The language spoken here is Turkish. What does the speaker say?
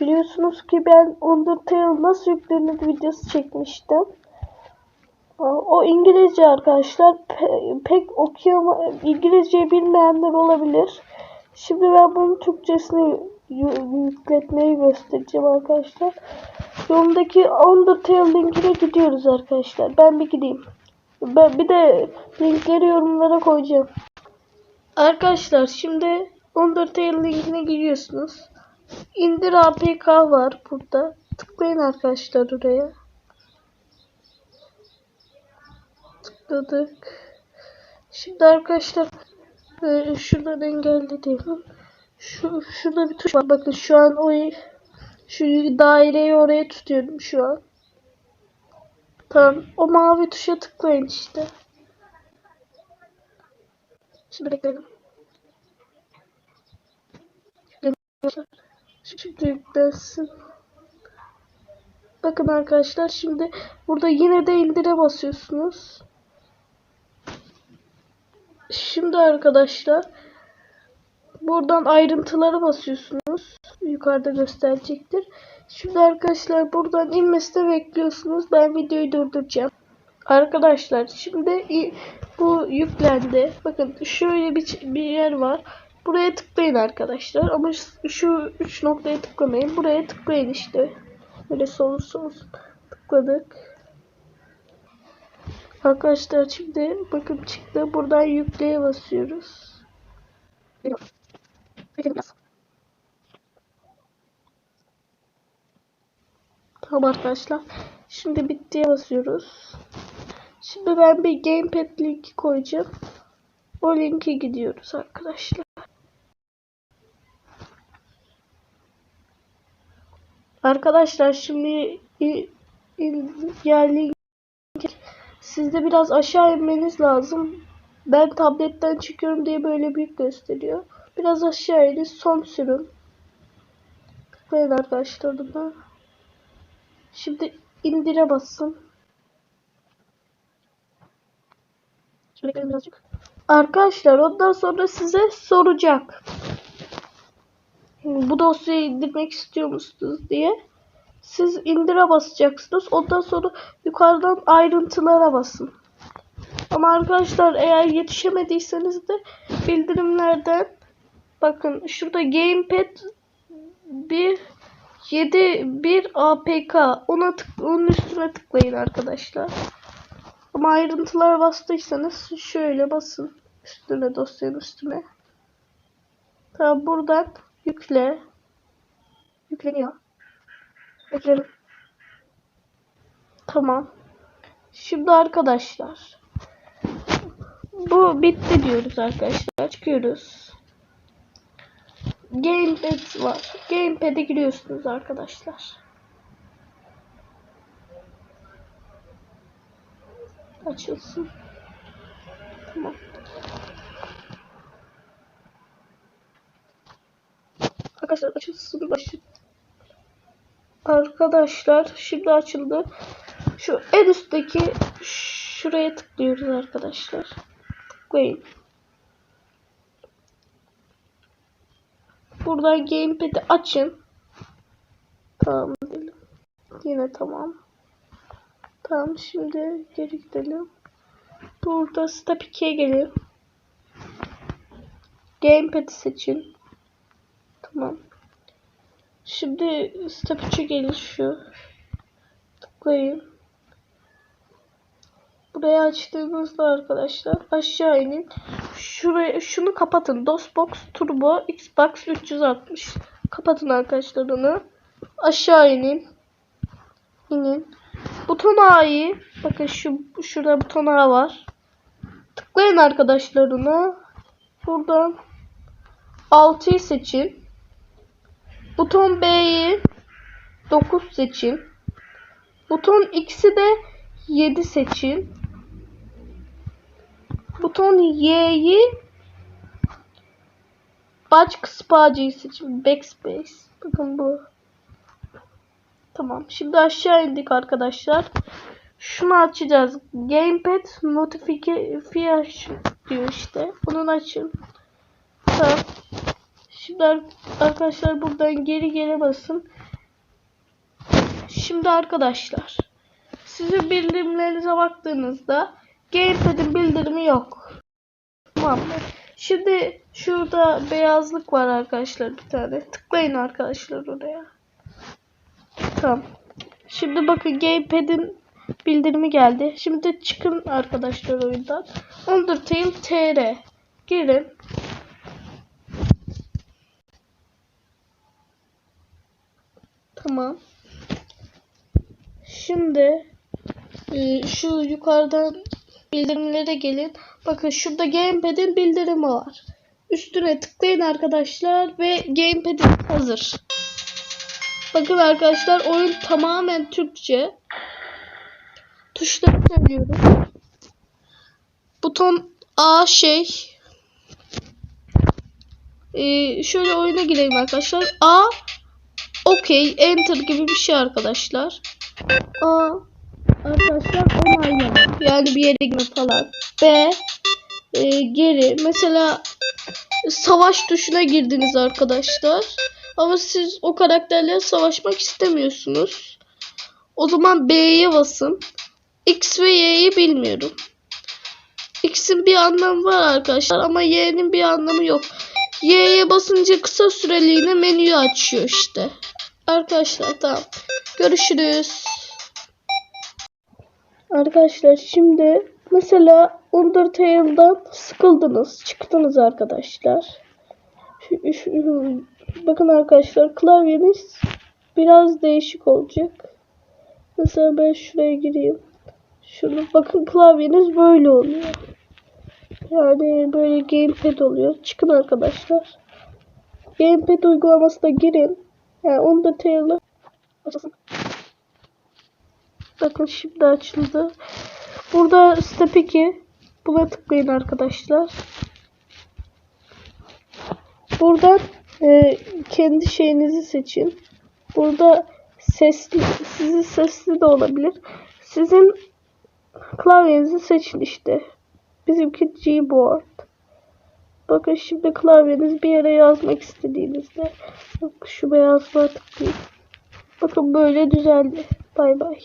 Biliyorsunuz ki ben Undertale nasıl yüklenir videosu çekmiştim. O İngilizce arkadaşlar. Pe- pek okuyama İngilizce bilmeyenler olabilir. Şimdi ben bunun Türkçesini yü- yükletmeyi göstereceğim arkadaşlar. Yolundaki Undertale linkine gidiyoruz arkadaşlar. Ben bir gideyim. Ben bir de linkleri yorumlara koyacağım. Arkadaşlar şimdi Undertale linkine giriyorsunuz. İndir APK var burada. Tıklayın arkadaşlar oraya. Tıkladık. Şimdi arkadaşlar e, şuradan engelle diyelim. Şu, şurada bir tuş var. Bakın şu an o şu daireyi oraya tutuyorum şu an. Tamam. O mavi tuşa tıklayın işte. Şimdi bekleyelim. Şimdi yüklensin. Bakın arkadaşlar şimdi burada yine de indire basıyorsunuz. Şimdi arkadaşlar buradan ayrıntılara basıyorsunuz. Yukarıda gösterecektir. Şimdi arkadaşlar buradan inmesini bekliyorsunuz. Ben videoyu durduracağım. Arkadaşlar şimdi bu yüklendi. Bakın şöyle bir, bir yer var. Buraya tıklayın arkadaşlar. Ama şu- şu üç noktaya tıklamayın. Buraya tıklayın işte. Böyle sol sol tıkladık. Arkadaşlar şimdi bakın çıktı. Buradan yükleye basıyoruz. Tamam arkadaşlar. Şimdi bittiye basıyoruz. Şimdi ben bir gamepad linki koyacağım. O linke gidiyoruz arkadaşlar. Arkadaşlar şimdi yani sizde biraz aşağı inmeniz lazım. Ben tabletten çıkıyorum diye böyle büyük gösteriyor. Biraz aşağı inin son sürün. Tıklayın arkadaşlar buna. Şimdi indire basın. Şöyle birazcık. Arkadaşlar ondan sonra size soracak. Bu dosyayı indirmek istiyor musunuz diye. Siz indire basacaksınız. Ondan sonra yukarıdan ayrıntılara basın. Ama arkadaşlar eğer yetişemediyseniz de bildirimlerden bakın şurada gamepad bir 7 bir APK ona tık onun üstüne tıklayın arkadaşlar. Ama ayrıntılara bastıysanız şöyle basın üstüne dosyanın üstüne. Tamam buradan yükle. Yükleniyor. Bekleyelim. Tamam. Şimdi arkadaşlar. Bu bitti diyoruz arkadaşlar. Çıkıyoruz. Gamepad var. Gamepad'e giriyorsunuz arkadaşlar. Açılsın. Tamam. Arkadaşlar açılsın başı. Arkadaşlar şimdi açıldı. Şu en üstteki şuraya tıklıyoruz arkadaşlar. Tıklayın. Buradan gamepad'i açın. Tamam diyelim. Yine tamam. Tamam şimdi geri gidelim. Burada step 2'ye gelin. Gamepad'i seçin. Tamam. Şimdi step 3'e gelin şu. Tıklayın. Buraya açtığınızda arkadaşlar aşağı inin. Şuraya şunu kapatın. DOSBox Turbo Xbox 360. Kapatın arkadaşlar onu. Aşağı inin. İnin. Buton A'yı bakın şu şurada buton A var. Tıklayın arkadaşlar ona. Buradan 6'yı seçin. Buton B'yi 9 seçin. Buton X'i de 7 seçin. Buton Y'yi Başka spacıyı seçin. Backspace. Bakın bu. Tamam. Şimdi aşağı indik arkadaşlar. Şunu açacağız. Gamepad Notification diyor işte. Bunu açın. Tamam. Şimdi ar- arkadaşlar buradan geri basın. Şimdi arkadaşlar sizin bildirimlerinize baktığınızda Gamepad'in bildirimi yok. Tamam? Şimdi şurada beyazlık var arkadaşlar bir tane. Tıklayın arkadaşlar oraya. Tamam. Şimdi bakın Gamepad'in bildirimi geldi. Şimdi çıkın arkadaşlar oyundan. Undertale TR. Girin. Tamam. Şimdi e, şu yukarıdan bildirimlere gelin. Bakın şurada Gamepad'in bildirimi var. Üstüne tıklayın arkadaşlar ve Gamepad'in hazır. Bakın arkadaşlar oyun tamamen Türkçe. Tuşları söylüyorum. Buton A şey. Ee, şöyle oyuna girelim arkadaşlar. A okey enter gibi bir şey arkadaşlar. A arkadaşlar onaylama. Yani bir yere gitme falan. B e, geri. Mesela savaş tuşuna girdiniz arkadaşlar. Ama siz o karakterle savaşmak istemiyorsunuz. O zaman B'ye basın. X ve Y'yi bilmiyorum. X'in bir anlamı var arkadaşlar ama Y'nin bir anlamı yok. Y'ye basınca kısa süreliğine menüyü açıyor işte. Arkadaşlar tamam. Görüşürüz. Arkadaşlar şimdi mesela Undertale'dan sıkıldınız. Çıktınız arkadaşlar. Bakın arkadaşlar klavyeniz biraz değişik olacak. Mesela ben şuraya gireyim. Şunu bakın klavyeniz böyle oluyor. Yani böyle gamepad oluyor. Çıkın arkadaşlar. Gamepad uygulamasına girin. Yani Undertale'ı açılsın. Bakın şimdi açıldı. Burada step 2. Buna tıklayın arkadaşlar. Buradan e, kendi şeyinizi seçin. Burada sesli, sizin sesli de olabilir. Sizin klavyenizi seçin işte. Bizimki Gboard. Bakın şimdi klavyeniz bir yere yazmak istediğinizde şu beyazlığa tıklayın. Bakın böyle düzeldi. Bay bay.